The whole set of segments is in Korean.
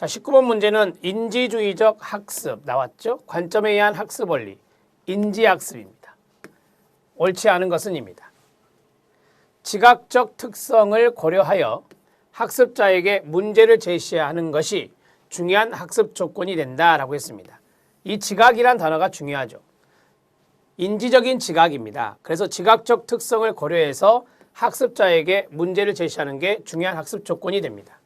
자, 19번 문제는 인지주의적 학습 나왔죠? 관점에 의한 학습 원리. 인지학습입니다. 옳지 않은 것은입니다. 지각적 특성을 고려하여 학습자에게 문제를 제시하는 것이 중요한 학습 조건이 된다라고 했습니다. 이 지각이란 단어가 중요하죠. 인지적인 지각입니다. 그래서 지각적 특성을 고려해서 학습자에게 문제를 제시하는 게 중요한 학습 조건이 됩니다.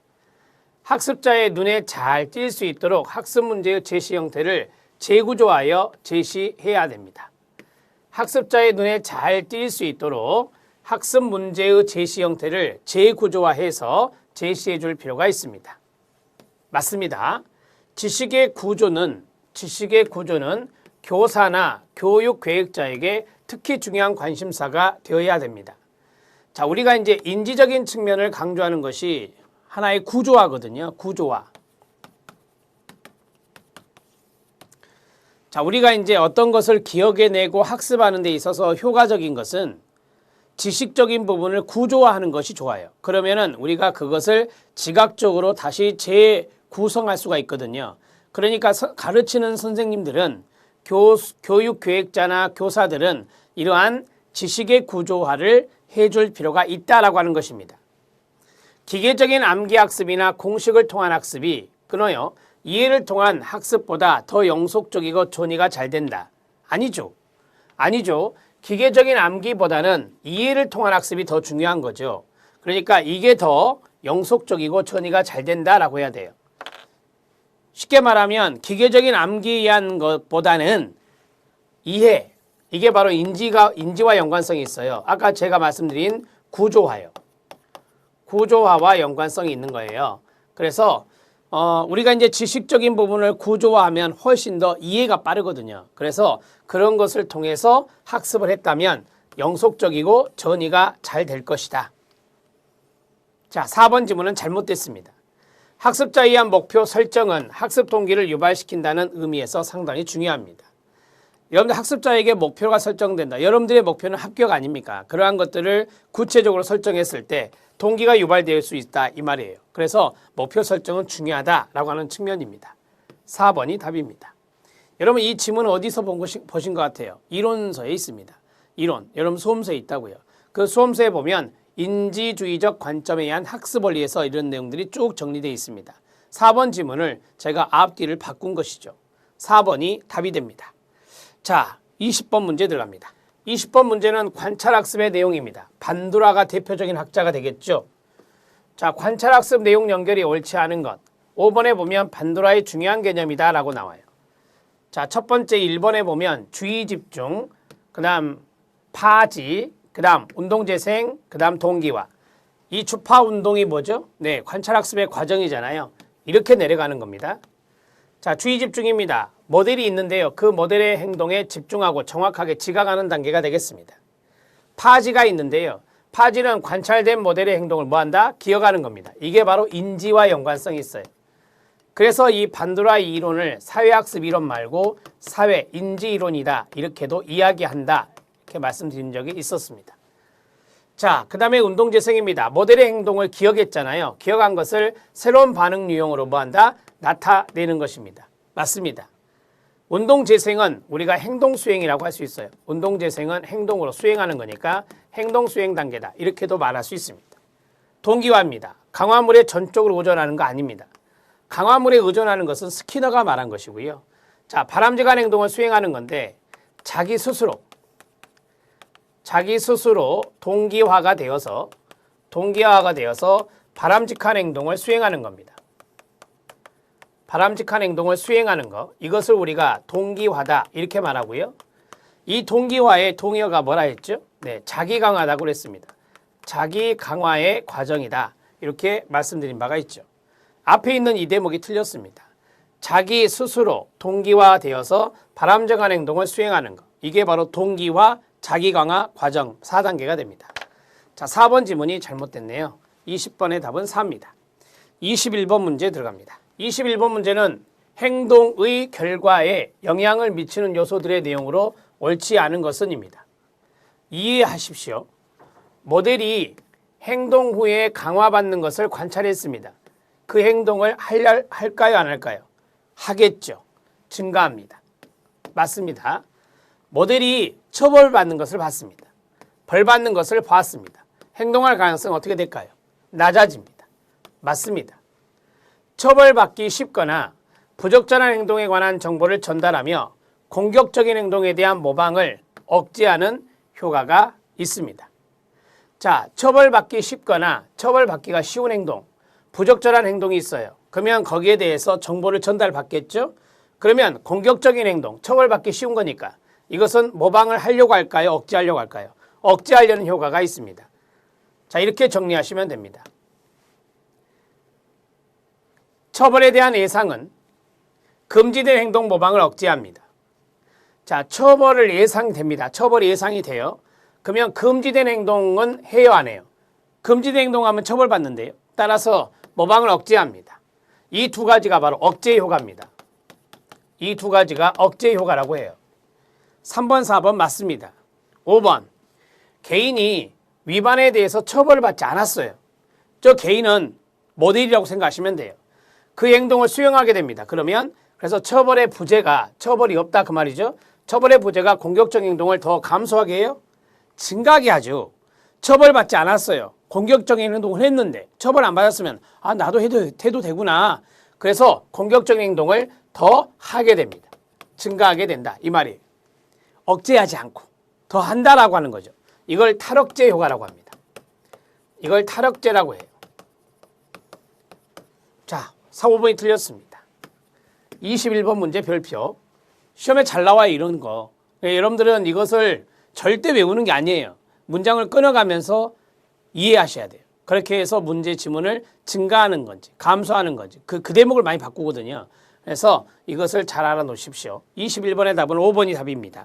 학습자의 눈에 잘 띌 수 있도록 학습 문제의 제시 형태를 재구조하여 제시해야 됩니다. 학습자의 눈에 잘 띌 수 있도록 학습 문제의 제시 형태를 재구조화해서 제시해 줄 필요가 있습니다. 맞습니다. 지식의 구조는 지식의 구조는 교사나 교육 계획자에게 특히 중요한 관심사가 되어야 됩니다. 자, 우리가 이제 인지적인 측면을 강조하는 것이 하나의 구조화거든요. 구조화. 자, 우리가 이제 어떤 것을 기억해 내고 학습하는 데 있어서 효과적인 것은 지식적인 부분을 구조화하는 것이 좋아요. 그러면은 우리가 그것을 지각적으로 다시 재구성할 수가 있거든요. 그러니까 서- 가르치는 선생님들은 교, 교육 계획자나 교사들은 이러한 지식의 구조화를 해줄 필요가 있다라고 하는 것입니다. 기계적인 암기 학습이나 공식을 통한 학습이 끊어요. 이해를 통한 학습보다 더 영속적이고 존의가 잘 된다. 아니죠. 아니죠. 기계적인 암기보다는 이해를 통한 학습이 더 중요한 거죠. 그러니까 이게 더 영속적이고 전이가 잘 된다라고 해야 돼요. 쉽게 말하면 기계적인 암기한 것보다는 이해 이게 바로 인지가 인지와 연관성이 있어요. 아까 제가 말씀드린 구조화요. 구조화와 연관성이 있는 거예요. 그래서 어, 우리가 이제 지식적인 부분을 구조화하면 훨씬 더 이해가 빠르거든요. 그래서 그런 것을 통해서 학습을 했다면 영속적이고 전이가 잘 될 것이다. 자, 4번 지문은 잘못됐습니다. 학습자에 의한 목표 설정은 학습 동기를 유발시킨다는 의미에서 상당히 중요합니다. 여러분들 학습자에게 목표가 설정된다. 여러분들의 목표는 합격 아닙니까? 그러한 것들을 구체적으로 설정했을 때 동기가 유발될 수 있다 이 말이에요. 그래서 목표 설정은 중요하다라고 하는 측면입니다. 4번이 답입니다. 여러분 이 지문은 어디서 본 것이, 보신 것 같아요? 이론서에 있습니다. 이론. 여러분 수험서에 있다고요. 그 수험서에 보면 인지주의적 관점에 의한 학습 원리에서 이런 내용들이 쭉 정리되어 있습니다. 4번 지문을 제가 앞뒤를 바꾼 것이죠. 4번이 답이 됩니다. 자, 20번 문제 들어갑니다. 20번 문제는 관찰학습의 내용입니다. 반두라가 대표적인 학자가 되겠죠. 자, 관찰학습 내용 연결이 옳지 않은 것. 5번에 보면 반두라의 중요한 개념이다 라고 나와요. 자, 첫 번째 1번에 보면 주의 집중, 그 다음 파지, 그 다음 운동재생, 그 다음 동기화. 이 주파 운동이 뭐죠? 네, 관찰학습의 과정이잖아요. 이렇게 내려가는 겁니다. 자, 주의 집중입니다. 모델이 있는데요. 그 모델의 행동에 집중하고 정확하게 지각하는 단계가 되겠습니다. 파지가 있는데요. 파지는 관찰된 모델의 행동을 뭐한다? 기억하는 겁니다. 이게 바로 인지와 연관성이 있어요. 그래서 이 반도라 이론을 사회학습 이론 말고 사회 인지 이론이다 이렇게도 이야기한다 이렇게 말씀드린 적이 있었습니다. 자, 그 다음에 운동재생입니다. 모델의 행동을 기억했잖아요. 기억한 것을 새로운 반응 유형으로 뭐한다? 나타내는 것입니다. 맞습니다. 운동 재생은 우리가 행동 수행이라고 할 수 있어요. 운동 재생은 행동으로 수행하는 거니까 행동 수행 단계다. 이렇게도 말할 수 있습니다. 동기화입니다. 강화물에 전적으로 의존하는 거 아닙니다. 강화물에 의존하는 것은 스키너가 말한 것이고요. 자, 바람직한 행동을 수행하는 건데 자기 스스로 자기 스스로 동기화가 되어서 동기화가 되어서 바람직한 행동을 수행하는 겁니다. 바람직한 행동을 수행하는 것 이것을 우리가 동기화다 이렇게 말하고요. 이 동기화의 동의어가 뭐라 했죠? 네, 자기 강화다고 그랬습니다. 자기 강화의 과정이다 이렇게 말씀드린 바가 있죠. 앞에 있는 이 대목이 틀렸습니다. 자기 스스로 동기화되어서 바람직한 행동을 수행하는 것 이게 바로 동기화 자기 강화 과정 4단계가 됩니다. 자, 4번 지문이 잘못됐네요. 20번의 답은 4입니다. 21번 문제 들어갑니다. 21번 문제는 행동의 결과에 영향을 미치는 요소들의 내용으로 옳지 않은 것은입니다. 이해하십시오. 모델이 행동 후에 강화받는 것을 관찰했습니다. 그 행동을 할, 할까요? 안 할까요? 하겠죠. 증가합니다. 맞습니다. 모델이 처벌받는 것을 봤습니다. 벌 받는 것을 봤습니다. 행동할 가능성은 어떻게 될까요? 낮아집니다. 맞습니다. 처벌받기 쉽거나 부적절한 행동에 관한 정보를 전달하며 공격적인 행동에 대한 모방을 억제하는 효과가 있습니다. 자, 처벌받기 쉽거나 처벌받기가 쉬운 행동, 부적절한 행동이 있어요. 그러면 거기에 대해서 정보를 전달받겠죠? 그러면 공격적인 행동, 처벌받기 쉬운 거니까 이것은 모방을 하려고 할까요? 억제하려고 할까요? 억제하려는 효과가 있습니다. 자, 이렇게 정리하시면 됩니다. 처벌에 대한 예상은 금지된 행동 모방을 억제합니다. 자, 처벌을 예상됩니다. 처벌이 예상이 돼요. 그러면 금지된 행동은 해요, 안 해요? 금지된 행동하면 처벌받는데요. 따라서 모방을 억제합니다. 이 두 가지가 바로 억제 효과입니다. 이 두 가지가 억제 효과라고 해요. 3번, 4번 맞습니다. 5번. 개인이 위반에 대해서 처벌받지 않았어요. 저 개인은 모델이라고 생각하시면 돼요. 그 행동을 수용하게 됩니다. 그러면 그래서 처벌의 부재가 처벌이 없다 그 말이죠. 처벌의 부재가 공격적 행동을 더 감소하게 해요. 증가하게 하죠. 처벌받지 않았어요. 공격적인 행동을 했는데 처벌 안 받았으면 아 나도 해도 해도 되구나. 그래서 공격적인 행동을 더 하게 됩니다. 증가하게 된다 이 말이에요. 억제하지 않고 더 한다라고 하는 거죠. 이걸 탈억제 효과라고 합니다. 이걸 탈억제라고 해요. 자, 4, 5번이 틀렸습니다. 21번 문제 별표. 시험에 잘 나와요, 이런 거. 예, 여러분들은 이것을 절대 외우는 게 아니에요. 문장을 끊어가면서 이해하셔야 돼요. 그렇게 해서 문제 지문을 증가하는 건지, 감소하는 건지, 그, 그 대목을 많이 바꾸거든요. 그래서 이것을 잘 알아 놓으십시오. 21번의 답은 5번이 답입니다.